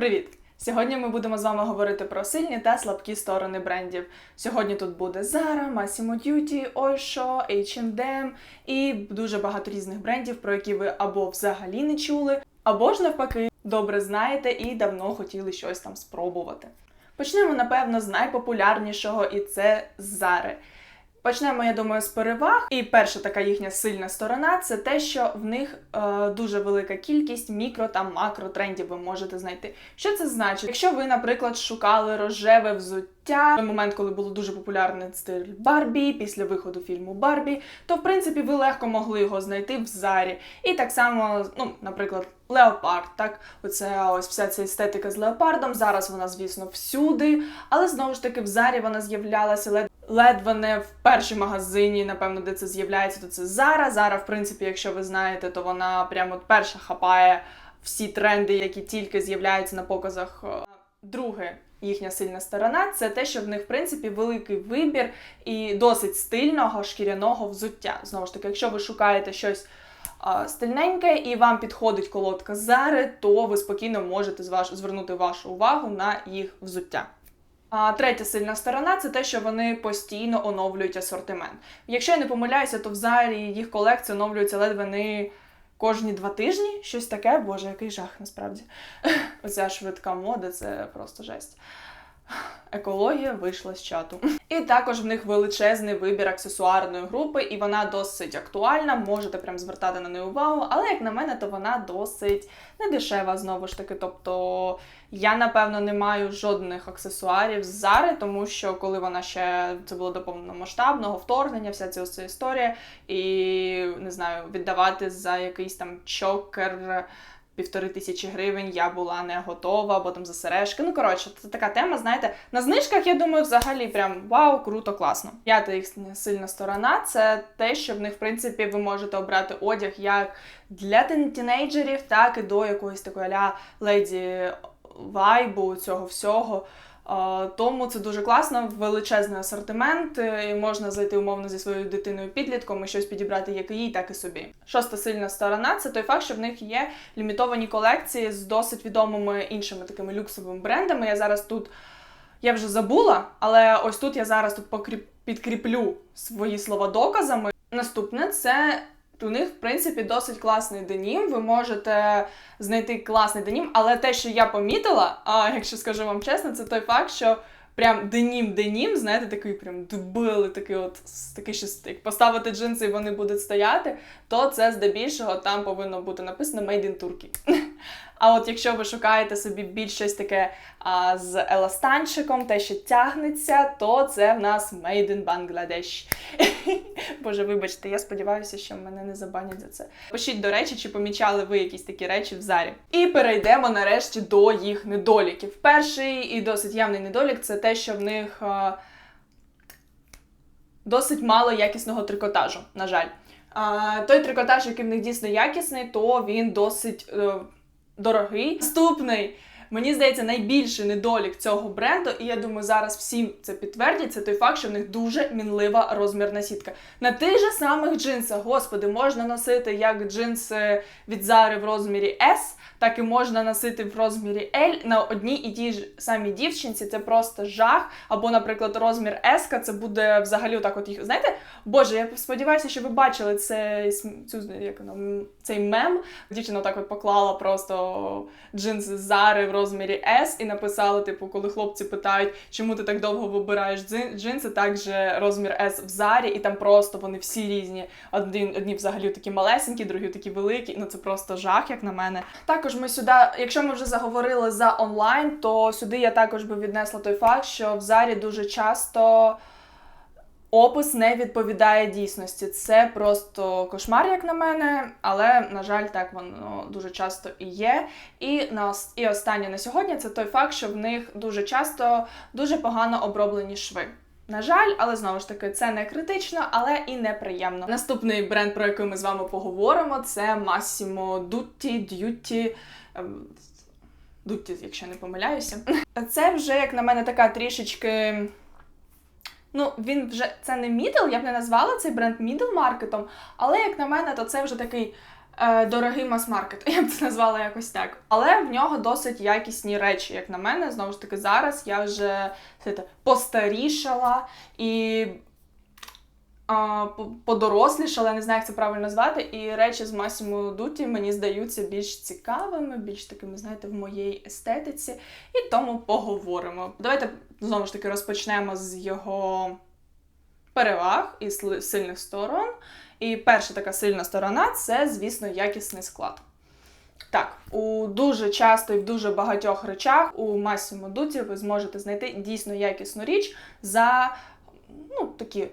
Привіт! Сьогодні ми будемо з вами говорити про сильні та слабкі сторони брендів. Сьогодні тут буде Zara, Massimo Dutti, Oysho, H&M і дуже багато різних брендів, про які ви або взагалі не чули, або ж навпаки добре знаєте і давно хотіли щось там спробувати. Почнемо, напевно, з найпопулярнішого, і це Zara. Почнемо, я думаю, з переваг. І перша така їхня сильна сторона це те, що в них е, дуже велика кількість мікро та макро трендів ви можете знайти. Що це значить? Якщо ви, наприклад, шукали рожеве взуття в момент, коли було дуже популярний стиль Барбі, після виходу фільму Барбі, то в принципі ви легко могли його знайти в Зарі. І так само, ну, наприклад. Леопард, так, оце ось вся ця естетика з леопардом. Зараз вона, звісно, всюди, але знову ж таки в зарі вона з'являлася ледве не в першій магазині, напевно, де це з'являється, то це Зара. Зара, в принципі, якщо ви знаєте, то вона прямо перша хапає всі тренди, які тільки з'являються на показах. Друге, їхня сильна сторона це те, що в них в принципі великий вибір і досить стильного шкіряного взуття. Знову ж таки, якщо ви шукаєте щось стильненьке і вам підходить колодка Зари, то ви спокійно можете зваж... звернути вашу увагу на їх взуття. А третя сильна сторона це те, що вони постійно оновлюють асортимент. Якщо я не помиляюся, то в залі їх колекція оновлюється ледве не кожні два тижні. Щось таке, боже, який жах насправді. Оця швидка мода це просто жесть. Екологія вийшла з чату. І також в них величезний вибір аксесуарної групи, і вона досить актуальна, можете прям звертати на неї увагу, але, як на мене, то вона досить недешева знову ж таки. Тобто я, напевно, не маю жодних аксесуарів з Зари, тому що коли вона ще це було до повномасштабного вторгнення, вся ця, ця історія, і не знаю, віддавати за якийсь там чокер півтори тисячі гривень я була не готова, або там за сережки. Ну, коротше, це така тема, знаєте, на знижках, я думаю, взагалі прям вау, круто, класно. П'ята їх сильна сторона це те, що в них, в принципі, ви можете обрати одяг як для тінейджерів, так і до якоїсь такої ля леді вайбу цього всього. Тому це дуже класно, величезний асортимент, і можна зайти умовно зі своєю дитиною підлітком і щось підібрати як їй, так і собі. Шоста сильна сторона це той факт, що в них є лімітовані колекції з досить відомими іншими такими люксовими брендами. Я зараз тут я вже забула, але ось тут я зараз тут покріп... підкріплю свої слова доказами. Наступне це у них, в принципі, досить класний денім. Ви можете знайти класний денім, але те, що я помітила, а якщо скажу вам чесно, це той факт, що прям денім-денім, знаєте, такий прям дубили, такий от такий щось, як поставити джинси і вони будуть стояти, то це здебільшого там повинно бути написано Made in Turkey. А от якщо ви шукаєте собі більш щось таке а, з еластанчиком, те, що тягнеться, то це в нас Made in Bangladesh. Боже, вибачте, я сподіваюся, що мене не забанять за це. Пишіть, до речі, чи помічали ви якісь такі речі в зарі. І перейдемо нарешті до їх недоліків. Перший і досить явний недолік це те, що в них а, досить мало якісного трикотажу, на жаль. А, Той трикотаж, який в них дійсно якісний, то він досить. Е, дорогий. Наступний, мені здається, найбільший недолік цього бренду, і я думаю, зараз всім це підтвердять, це той факт, що в них дуже мінлива розмірна сітка. На тих же самих джинсах, господи, можна носити як джинси від Зари в розмірі S, так і можна носити в розмірі L на одній і тій ж самій дівчинці. Це просто жах. Або, наприклад, розмір S, це буде взагалі так от їх. Знаєте, Боже, я сподіваюся, що ви бачили цей, цю, як цей мем. Дівчина так от поклала просто джинси Зари в розмірі S і написала, типу, коли хлопці питають, чому ти так довго вибираєш джинси, так же розмір S в Зарі, і там просто вони всі різні. Одні, одні взагалі такі малесенькі, другі такі великі. Ну це просто жах, як на мене. Також ми сюди, якщо ми вже заговорили за онлайн, то сюди я також би віднесла той факт, що в зарі дуже часто опис не відповідає дійсності. Це просто кошмар, як на мене, але, на жаль, так воно дуже часто і є. І на і останнє на сьогодні це той факт, що в них дуже часто дуже погано оброблені шви. На жаль, але знову ж таки, це не критично, але і неприємно. Наступний бренд, про який ми з вами поговоримо, це Massimo Dutti, Duty. Ем, Dutti, якщо не помиляюся. Це вже, як на мене, така трішечки. Ну, він вже це не мідл, я б не назвала цей бренд мідл маркетом, але, як на мене, то це вже такий е, дорогий мас-маркет, я б це назвала якось так. Але в нього досить якісні речі, як на мене. Знову ж таки, зараз я вже це, постарішала і подорослішала, я не знаю, як це правильно назвати. І речі з Massimo Dutti мені здаються більш цікавими, більш такими, знаєте, в моїй естетиці. І тому поговоримо. Давайте знову ж таки розпочнемо з його переваг і сильних сторон. І перша така сильна сторона це, звісно, якісний склад. Так, у дуже часто і в дуже багатьох речах у Massimo Dutti ви зможете знайти дійсно якісну річ за ну, такі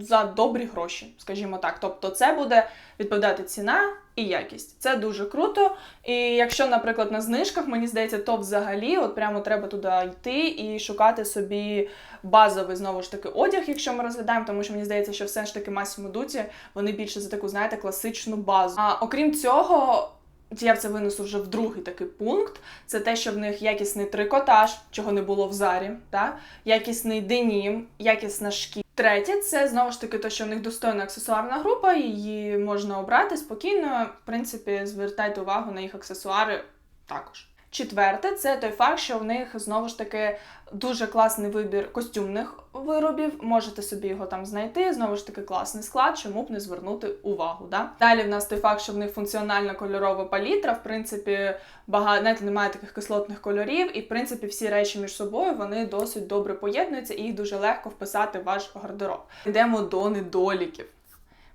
за добрі гроші, скажімо так. Тобто, це буде відповідати ціна і якість. Це дуже круто. І якщо, наприклад, на знижках, мені здається, то взагалі от прямо треба туди йти і шукати собі базовий знову ж таки одяг, якщо ми розглядаємо, тому що мені здається, що все ж таки Massimo Dutti, вони більше за таку, знаєте, класичну базу. А окрім цього. Я це винесу вже в другий такий пункт. Це те, що в них якісний трикотаж, чого не було в зарі, та? якісний денім, якісна шкіра. Третє, це знову ж таки те, що в них достойна аксесуарна група, її можна обрати спокійно. В принципі, звертайте увагу на їх аксесуари також. Четверте, це той факт, що в них знову ж таки дуже класний вибір костюмних виробів. Можете собі його там знайти. Знову ж таки, класний склад, чому б не звернути увагу. Да? Далі в нас той факт, що в них функціональна кольорова палітра. В принципі, багато знаєте, немає таких кислотних кольорів, і в принципі всі речі між собою вони досить добре поєднуються, і їх дуже легко вписати в ваш гардероб. Йдемо до недоліків.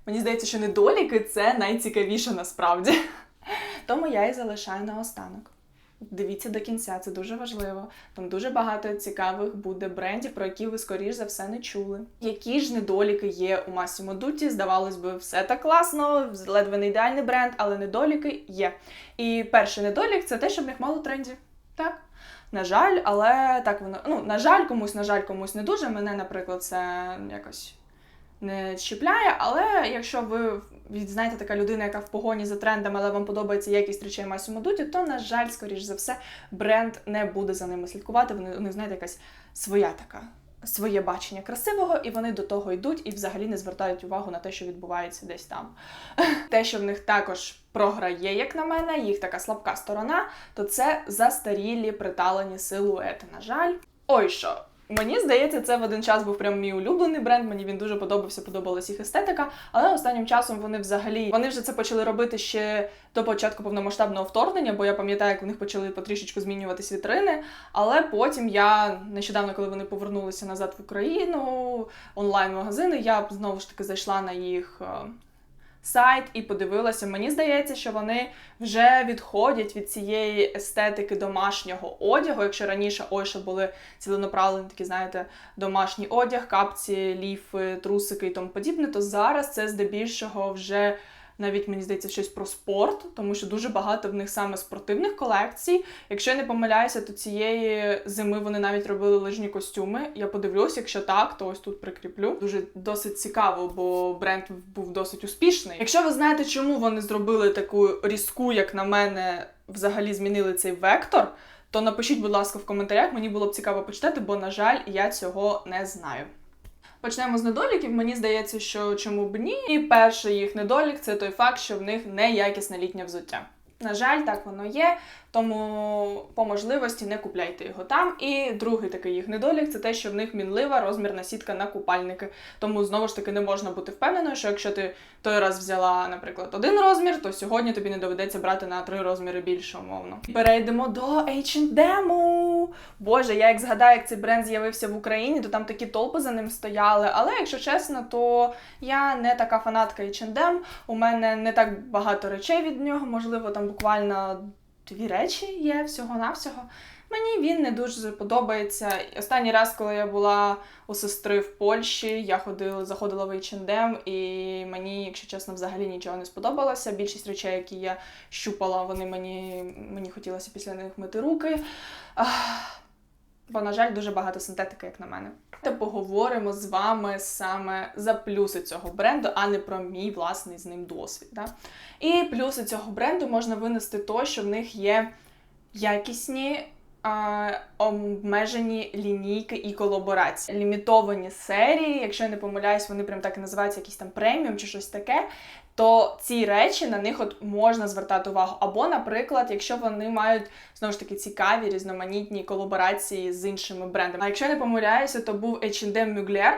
Мені здається, що недоліки це найцікавіше насправді. Тому я і залишаю наостанок. Дивіться до кінця, це дуже важливо. Там дуже багато цікавих буде брендів, про які ви, скоріш за все, не чули. Які ж недоліки є у Massimo Dutti? Здавалось би, все так класно, ледве не ідеальний бренд, але недоліки є. І перший недолік це те, що в них мало трендів. Так. На жаль, але так воно. Ну, на жаль, комусь, на жаль, комусь не дуже. Мене, наприклад, це якось не чіпляє, але якщо ви знаєте, така людина, яка в погоні за трендами, але вам подобається якість речей Massimo Dutti, то, на жаль, скоріш за все, бренд не буде за ними слідкувати. Вони, вони знаєте, якась своя така. Своє бачення красивого, і вони до того йдуть і взагалі не звертають увагу на те, що відбувається десь там. Те, що в них також програє, як на мене, їх така слабка сторона, то це застарілі приталені силуети. На жаль, ой що. Мені здається, це в один час був прям мій улюблений бренд. Мені він дуже подобався, подобалась їх естетика. Але останнім часом вони взагалі вони вже це почали робити ще до початку повномасштабного вторгнення, бо я пам'ятаю, як в них почали потрішечку змінюватись вітрини. Але потім я нещодавно, коли вони повернулися назад в Україну, онлайн-магазини, я знову ж таки зайшла на їх. Сайт і подивилася. Мені здається, що вони вже відходять від цієї естетики домашнього одягу. Якщо раніше ой, що були ціленаправлені такі, знаєте, домашній одяг, капці, ліфи, трусики і тому подібне, то зараз це здебільшого вже навіть мені здається щось про спорт, тому що дуже багато в них саме спортивних колекцій. Якщо я не помиляюся, то цієї зими вони навіть робили лижні костюми. Я подивлюсь, якщо так, то ось тут прикріплю. Дуже досить цікаво, бо бренд був досить успішний. Якщо ви знаєте, чому вони зробили таку різку, як на мене, взагалі змінили цей вектор. То напишіть, будь ласка, в коментарях, мені було б цікаво почитати, бо, на жаль, я цього не знаю. Почнемо з недоліків. Мені здається, що чому б ні. І перший їх недолік це той факт, що в них неякісне літнє взуття. На жаль, так воно є, тому по можливості не купляйте його там. І другий такий їх недолік це те, що в них мінлива розмірна сітка на купальники. Тому знову ж таки не можна бути впевненою, що якщо ти той раз взяла, наприклад, один розмір, то сьогодні тобі не доведеться брати на три розміри більше, умовно. Перейдемо до H&M. Боже, я як згадаю, як цей бренд з'явився в Україні, то там такі толпи за ним стояли. Але якщо чесно, то я не така фанатка H&M. У мене не так багато речей від нього, можливо, там буквально дві речі є всього-навсього. Мені він не дуже подобається. Останній раз, коли я була у сестри в Польщі, я ходила, заходила в H&M, і мені, якщо чесно, взагалі нічого не сподобалося. Більшість речей, які я щупала, вони мені, мені хотілося після них мити руки. Ах, Бо, на жаль, дуже багато синтетики, як на мене. Давайте поговоримо з вами саме за плюси цього бренду, а не про мій власний з ним досвід. Да? І плюси цього бренду можна винести то, що в них є якісні. а, Обмежені лінійки і колаборації, лімітовані серії. Якщо я не помиляюсь, вони прям так і називаються якийсь там преміум чи щось таке. То ці речі на них от можна звертати увагу. Або, наприклад, якщо вони мають знову ж таки цікаві різноманітні колаборації з іншими брендами. А якщо я не помиляюся, то був H&M Mugler,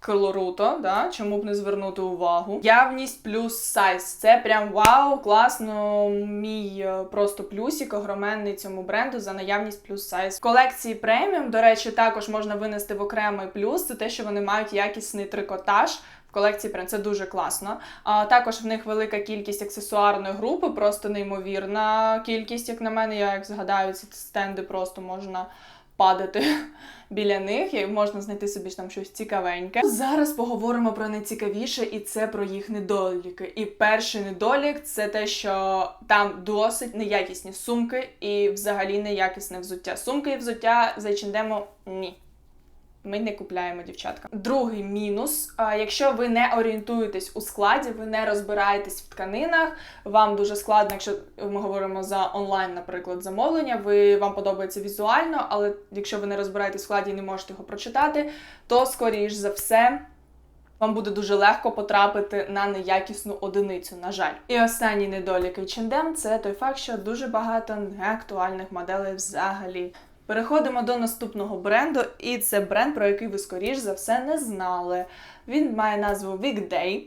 Круто, да? чому б не звернути увагу. Явність плюс сайз. Це прям вау, класно. Мій е, просто плюсик огроменний цьому бренду за наявність плюс сайз. Колекції преміум, до речі, також можна винести в окремий плюс. Це те, що вони мають якісний трикотаж. В колекції прям це дуже класно. А також в них велика кількість аксесуарної групи, просто неймовірна кількість, як на мене. Я як згадаю, ці стенди просто можна падати біля них, і можна знайти собі там щось цікавеньке. Зараз поговоримо про найцікавіше, і це про їх недоліки. І перший недолік це те, що там досить неякісні сумки і взагалі неякісне взуття. Сумки і взуття за ні. Ми не купляємо дівчатка. Другий мінус: якщо ви не орієнтуєтесь у складі, ви не розбираєтесь в тканинах. Вам дуже складно, якщо ми говоримо за онлайн, наприклад, замовлення, ви вам подобається візуально, але якщо ви не розбираєтесь в складі і не можете його прочитати, то скоріш за все. Вам буде дуже легко потрапити на неякісну одиницю, на жаль. І останній недолік H&M – це той факт, що дуже багато неактуальних моделей взагалі. Переходимо до наступного бренду, і це бренд, про який ви скоріш за все не знали. Він має назву Weekday.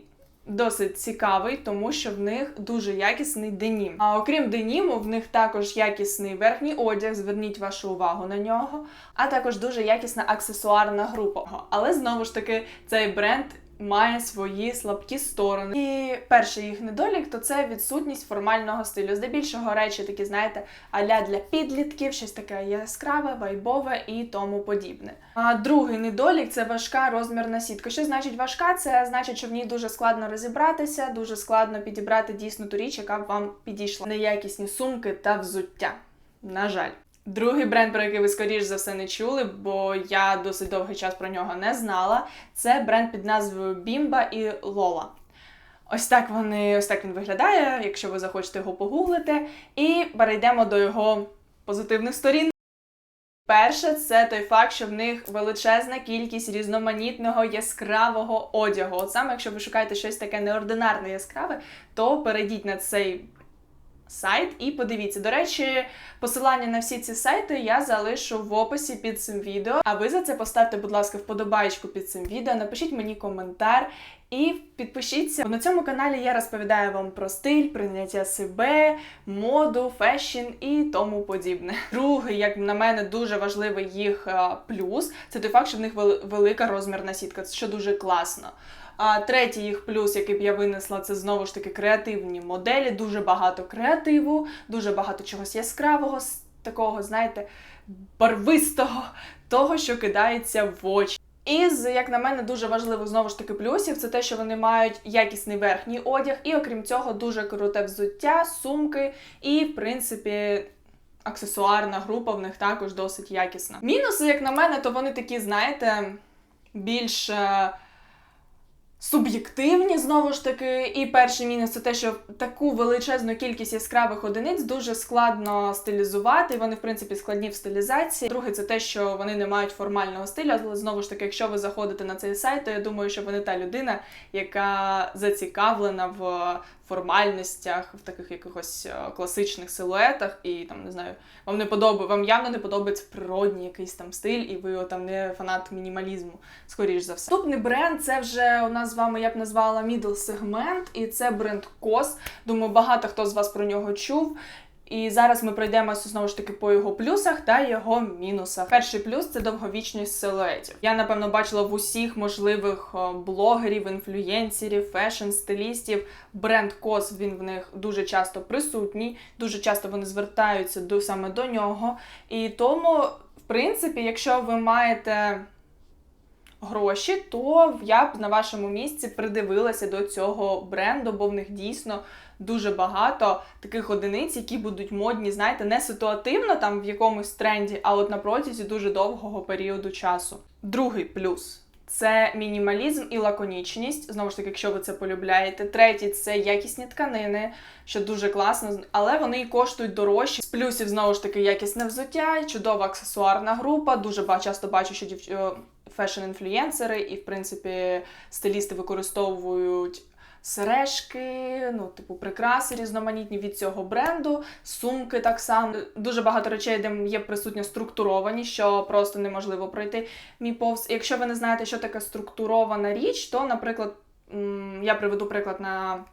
Досить цікавий, тому що в них дуже якісний денім. А окрім деніму, в них також якісний верхній одяг. Зверніть вашу увагу на нього, а також дуже якісна аксесуарна група. Але знову ж таки, цей бренд має свої слабкі сторони. І перший їх недолік то це відсутність формального стилю. Здебільшого речі такі, знаєте, аля для підлітків, щось таке яскраве, вайбове і тому подібне. А другий недолік це важка розмірна сітка. Що значить важка? Це значить, що в ній дуже складно розібратися, дуже складно підібрати дійсно ту річ, яка б вам підійшла. Неякісні сумки та взуття. На жаль. Другий бренд, про який ви скоріш за все не чули, бо я досить довгий час про нього не знала. Це бренд під назвою Bimba і Lola. Ось так вони, ось так він виглядає, якщо ви захочете його погуглити. І перейдемо до його позитивних сторін. Перше, це той факт, що в них величезна кількість різноманітного яскравого одягу. От саме, якщо ви шукаєте щось таке неординарне яскраве, то перейдіть на цей сайт і подивіться. До речі, посилання на всі ці сайти я залишу в описі під цим відео. А ви за це поставте, будь ласка, вподобайку під цим відео, напишіть мені коментар. І підпишіться. На цьому каналі я розповідаю вам про стиль, прийняття себе, моду, фешн і тому подібне. Другий, як на мене, дуже важливий їх плюс це той факт, що в них велика розмірна сітка, що дуже класно. А третій їх плюс, який б я винесла, це знову ж таки креативні моделі. Дуже багато креативу, дуже багато чогось яскравого, такого, знаєте, барвистого, того, що кидається в очі. І з, як на мене, дуже важливих знову ж таки плюсів це те, що вони мають якісний верхній одяг, і окрім цього, дуже круте взуття, сумки, і, в принципі, аксесуарна група в них також досить якісна. Мінуси, як на мене, то вони такі, знаєте, більш. Суб'єктивні знову ж таки. І перший мінус це те, що таку величезну кількість яскравих одиниць дуже складно стилізувати. Вони, в принципі, складні в стилізації. Друге, це те, що вони не мають формального стилю. Але знову ж таки, якщо ви заходите на цей сайт, то я думаю, що вони та людина, яка зацікавлена в формальностях, в таких якихось е, класичних силуетах, і там не знаю, вам не подобає, вам явно не подобається природній якийсь там стиль, і ви там не фанат мінімалізму, скоріш за все. Наступний бренд це вже у нас з вами я б назвала middle сегмент, і це бренд Кос. Думаю, багато хто з вас про нього чув. І зараз ми пройдемося знову ж таки по його плюсах та його мінусах. Перший плюс це довговічність силуетів. Я напевно бачила в усіх можливих блогерів, інфлюєнсерів, фешн-стилістів. Бренд Кос він в них дуже часто присутній, дуже часто вони звертаються до саме до нього. І тому, в принципі, якщо ви маєте гроші, то я б на вашому місці придивилася до цього бренду, бо в них дійсно дуже багато таких одиниць, які будуть модні, знаєте, не ситуативно там в якомусь тренді, а от на протязі дуже довгого періоду часу. Другий плюс. Це мінімалізм і лаконічність, знову ж таки, якщо ви це полюбляєте. Третій це якісні тканини, що дуже класно, але вони і коштують дорожче. З плюсів, знову ж таки, якісне взуття, чудова аксесуарна група. Дуже часто бачу, що дів... Фешн-інфлюєнсери і, в принципі, стилісти використовують сережки, ну, типу, прикраси різноманітні від цього бренду, сумки так само. Дуже багато речей, де є присутня структуровані, що просто неможливо пройти мій повз. Якщо ви не знаєте, що таке структурована річ, то, наприклад, я приведу приклад на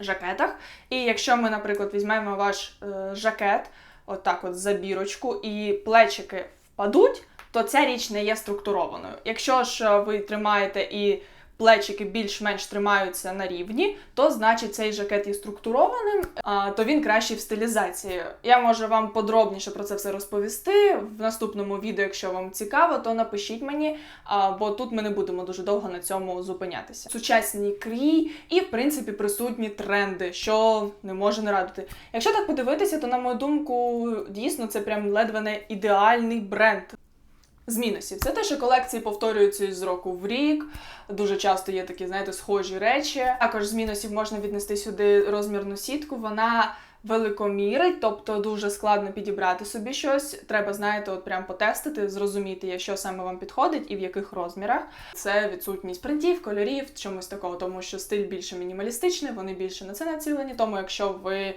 жакетах. І якщо ми, наприклад, візьмемо ваш е, жакет, отак от за бірочку, і плечики впадуть, то ця річ не є структурованою. Якщо ж е, ви тримаєте і плечики більш-менш тримаються на рівні, то значить цей жакет є структурованим, а, то він кращий в стилізації. Я можу вам подробніше про це все розповісти в наступному відео, якщо вам цікаво, то напишіть мені, бо тут ми не будемо дуже довго на цьому зупинятися. Сучасні крій і, в принципі, присутні тренди, що не може не радити. Якщо так подивитися, то на мою думку, дійсно це прям ледве не ідеальний бренд. З мінусів це те, що колекції повторюються із року в рік. Дуже часто є такі, знаєте, схожі речі. Також з мінусів можна віднести сюди розмірну сітку. Вона великомірить, тобто дуже складно підібрати собі щось. Треба, знаєте, от прям потестити, зрозуміти, що саме вам підходить і в яких розмірах. Це відсутність принтів, кольорів, чомусь такого, тому що стиль більше мінімалістичний, вони більше на це націлені. Тому якщо ви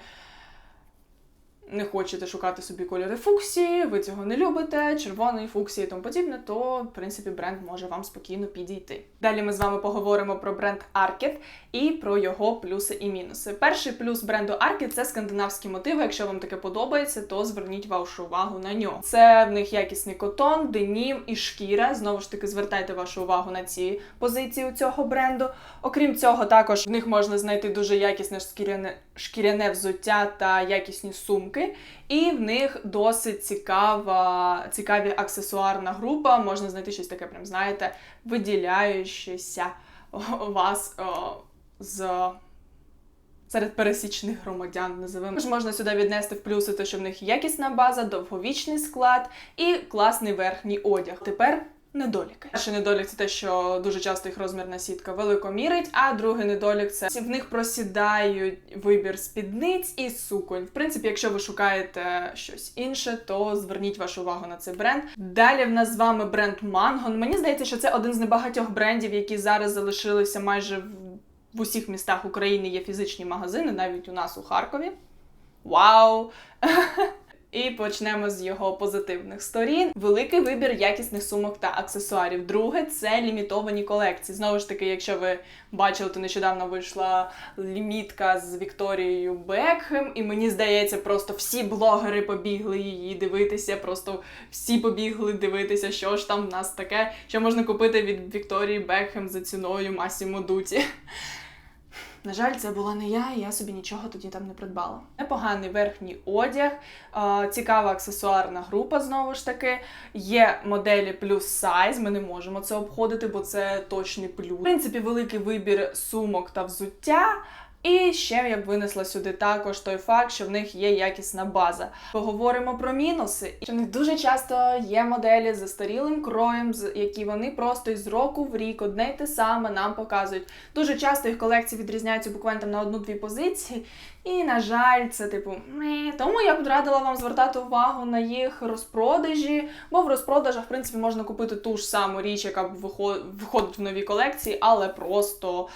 не хочете шукати собі кольори фуксії, ви цього не любите, червоної фуксії і тому подібне, то в принципі бренд може вам спокійно підійти. Далі ми з вами поговоримо про бренд Arket і про його плюси і мінуси. Перший плюс бренду Arket – це скандинавські мотиви. Якщо вам таке подобається, то зверніть вашу увагу на нього. Це в них якісний котон, денім і шкіра. Знову ж таки, звертайте вашу увагу на ці позиції у цього бренду. Окрім цього, також в них можна знайти дуже якісне шкіряне шкіряне взуття та якісні сумки. І в них досить цікава, цікаві аксесуарна група. Можна знайти щось таке, прям знаєте, виділяючеся вас о, з. Серед пересічних громадян називаємо. Також можна сюди віднести в плюси, те, що в них якісна база, довговічний склад і класний верхній одяг. Тепер недоліки. Перший недолік це те, що дуже часто їх розмірна сітка великомірить, а другий недолік це в них просідають вибір спідниць і суконь. В принципі, якщо ви шукаєте щось інше, то зверніть вашу увагу на цей бренд. Далі в нас з вами бренд Мангон. Мені здається, що це один з небагатьох брендів, які зараз залишилися майже в. В усіх містах України є фізичні магазини, навіть у нас у Харкові. Вау! І почнемо з його позитивних сторін. Великий вибір якісних сумок та аксесуарів. Друге це лімітовані колекції. Знову ж таки, якщо ви бачили, то нещодавно вийшла лімітка з Вікторією Бекхем, і мені здається, просто всі блогери побігли її дивитися. Просто всі побігли дивитися, що ж там в нас таке, що можна купити від Вікторії Бекхем за ціною Масімо Дуті. На жаль, це була не я, і я собі нічого тоді там не придбала. Непоганий верхній одяг, цікава аксесуарна група знову ж таки. Є моделі плюс сайз. Ми не можемо це обходити, бо це точний плюс. В принципі, великий вибір сумок та взуття. І ще я б винесла сюди також той факт, що в них є якісна база. Поговоримо про мінуси. Що в них дуже часто є моделі з застарілим кроєм, які вони просто із року в рік одне й те саме нам показують. Дуже часто їх колекції відрізняються буквально там на одну-дві позиції. І, на жаль, це типу не. Тому я б радила вам звертати увагу на їх розпродажі, бо в розпродажах, в принципі, можна купити ту ж саму річ, яка виходить в нові колекції, але просто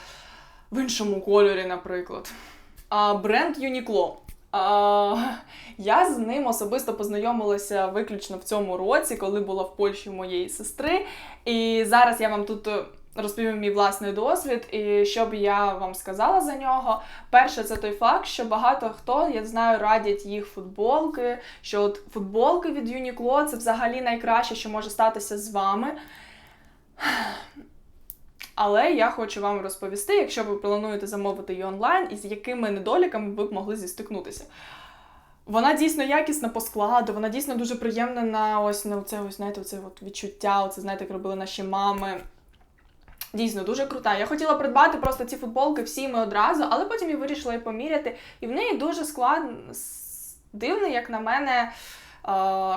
в іншому кольорі, наприклад. А, Бренд Uniqlo. А, Я з ним особисто познайомилася виключно в цьому році, коли була в Польщі моєї сестри. І зараз я вам тут е, розповім мій власний досвід, і що б я вам сказала за нього. Перше, це той факт, що багато хто, я знаю, радять їх футболки. Що от футболки від Uniqlo це взагалі найкраще, що може статися з вами. Але я хочу вам розповісти, якщо ви плануєте замовити її онлайн, і з якими недоліками ви б могли зістикнутися. Вона дійсно якісна по складу, вона дійсно дуже приємна на ось на це ось, знаєте, оце от відчуття, оце, знаєте, як робили наші мами. Дійсно, дуже крута. Я хотіла придбати просто ці футболки всі ми одразу, але потім я вирішила її поміряти. І в неї дуже склад дивний, як на мене,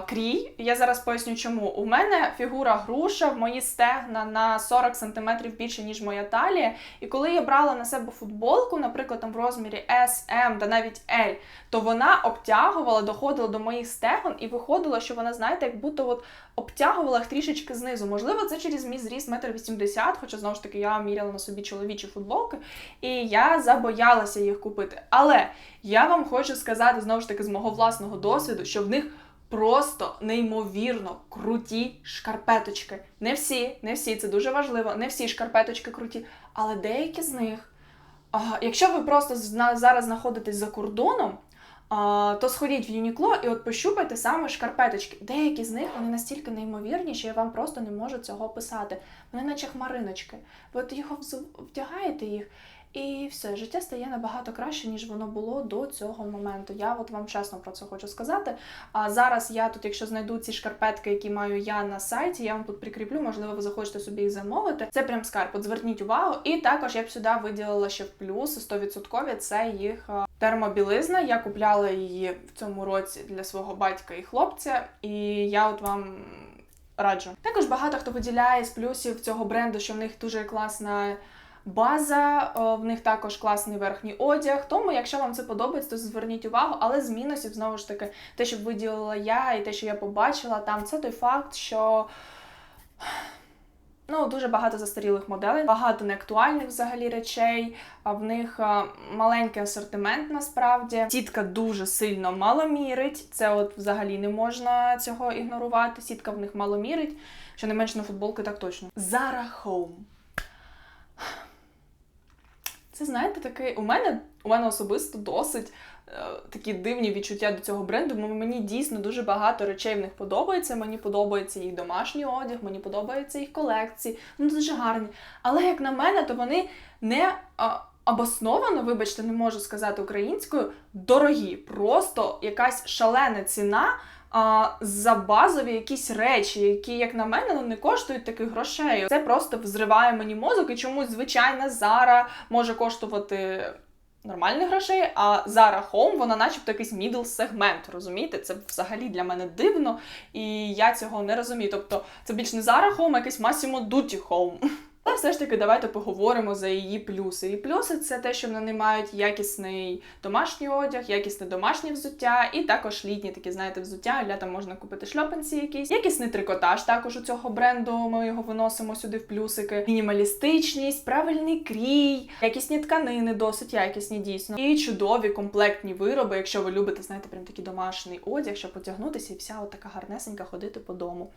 крій. Я зараз поясню, чому. У мене фігура груша, в мої стегна на 40 см більше, ніж моя талія. І коли я брала на себе футболку, наприклад, там в розмірі S, M та навіть L, то вона обтягувала, доходила до моїх стегон і виходило, що вона, знаєте, як будто от обтягувала їх трішечки знизу. Можливо, це через мій зріст 1,80 м, хоча знову ж таки я міряла на собі чоловічі футболки, і я забоялася їх купити. Але я вам хочу сказати знову ж таки з мого власного досвіду, що в них просто неймовірно круті шкарпеточки. Не всі, не всі, це дуже важливо, не всі шкарпеточки круті, але деякі з них. Якщо ви просто зараз знаходитесь за кордоном, то сходіть в Юнікло і от пощупайте саме шкарпеточки. Деякі з них вони настільки неймовірні, що я вам просто не можу цього писати. Вони наче хмариночки. Ви от його вдягаєте їх, і все, життя стає набагато краще, ніж воно було до цього моменту. Я от вам чесно про це хочу сказати. А зараз я тут, якщо знайду ці шкарпетки, які маю я на сайті, я вам тут прикріплю, можливо, ви захочете собі їх замовити. Це прям скарб, от зверніть увагу. І також я б сюди виділила ще плюс 100%, це їх термобілизна. Я купляла її в цьому році для свого батька і хлопця, і я от вам. Раджу. Також багато хто виділяє з плюсів цього бренду, що в них дуже класна база, в них також класний верхній одяг. Тому, якщо вам це подобається, то зверніть увагу. Але з мінусів, знову ж таки, те, що виділила я, і те, що я побачила, там це той факт, що. Ну, дуже багато застарілих моделей, багато неактуальних взагалі речей. В них маленький асортимент насправді. Сітка дуже сильно маломірить. Це от взагалі не можна цього ігнорувати. Сітка в них маломірить. Що не менше на футболки, так точно. Zara Home. Це знаєте, такий у мене у мене особисто досить е, такі дивні відчуття до цього бренду. Мені дійсно дуже багато речей в них подобається. Мені подобається їх домашній одяг, мені подобаються їх колекції. Вони дуже гарні. Але як на мене, то вони не. А, Обосновано, вибачте, не можу сказати українською, дорогі. Просто якась шалена ціна а, за базові якісь речі, які, як на мене, ну, не коштують таких грошей. Це просто взриває мені мозок, і чомусь звичайна зара може коштувати. Нормальних грошей, а Zara Home, вона начебто якийсь мідл сегмент, розумієте? Це взагалі для мене дивно, і я цього не розумію. Тобто це більш не Zara Home, а якийсь Massimo Dutti Home. Але все ж таки, давайте поговоримо за її плюси. І плюси це те, що вони мають якісний домашній одяг, якісне домашнє взуття, і також літні такі, знаєте, взуття. Для там можна купити шльопанці якісь. Якісний трикотаж також у цього бренду. Ми його виносимо сюди в плюсики. Мінімалістичність, правильний крій, якісні тканини, досить якісні, дійсно. І чудові комплектні вироби, якщо ви любите, знаєте, прям такий домашній одяг, щоб потягнутися і вся от така гарнесенька ходити по дому.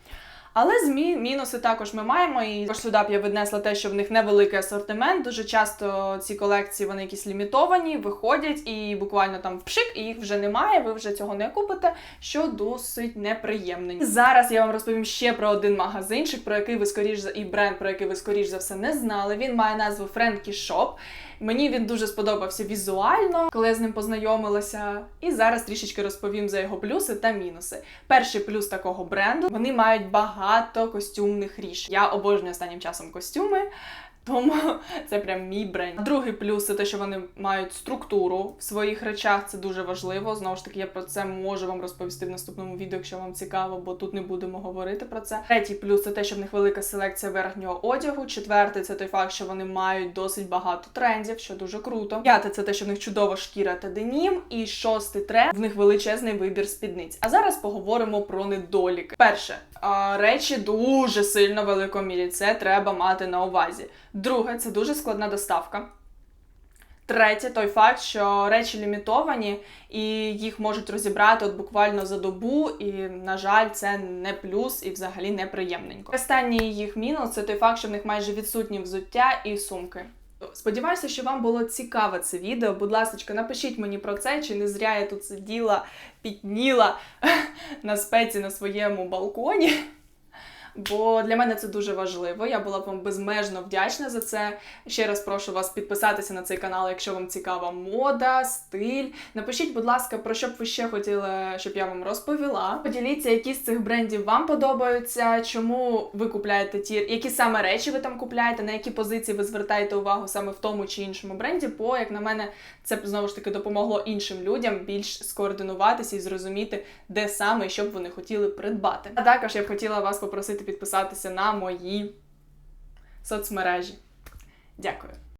Але змі мінуси також ми маємо. І сюди б я віднесла те, що в них невеликий асортимент. Дуже часто ці колекції вони якісь лімітовані, виходять і буквально там впшик, і їх вже немає. Ви вже цього не купите, що досить неприємно. Зараз я вам розповім ще про один магазинчик, про який ви скоріш за і бренд, про який ви скоріш за все не знали. Він має назву Френкі Шоп. Мені він дуже сподобався візуально, коли я з ним познайомилася. І зараз трішечки розповім за його плюси та мінуси. Перший плюс такого бренду вони мають багато костюмних рішень. Я обожнюю останнім часом костюми. Тому це прям мій бренд. Другий плюс це те, що вони мають структуру в своїх речах. Це дуже важливо. Знову ж таки, я про це можу вам розповісти в наступному відео, якщо вам цікаво, бо тут не будемо говорити про це. Третій плюс це те, що в них велика селекція верхнього одягу. Четвертий це той факт, що вони мають досить багато трендів, що дуже круто. П'яте це те, що в них чудова шкіра та денім. І шостий тренд в них величезний вибір спідниць. А зараз поговоримо про недоліки. Перше речі дуже сильно великомірі. Це треба мати на увазі. Друге, це дуже складна доставка. Третє, той факт, що речі лімітовані і їх можуть розібрати от буквально за добу, і, на жаль, це не плюс і взагалі неприємненько. Останній їх мінус це той факт, що в них майже відсутні взуття і сумки. Сподіваюся, що вам було цікаве це відео. Будь ласка, напишіть мені про це, чи не зря я тут сиділа, підніла на спеці на своєму балконі. Бо для мене це дуже важливо. Я була б вам безмежно вдячна за це. Ще раз прошу вас підписатися на цей канал, якщо вам цікава мода, стиль. Напишіть, будь ласка, про що б ви ще хотіли, щоб я вам розповіла. Поділіться, які з цих брендів вам подобаються, чому ви купляєте ті, які саме речі ви там купляєте, на які позиції ви звертаєте увагу саме в тому чи іншому бренді. Бо, як на мене, це знову ж таки допомогло іншим людям більш скоординуватися і зрозуміти, де саме і що б вони хотіли придбати. А також я б хотіла вас попросити підписатися на мої соцмережі. Дякую.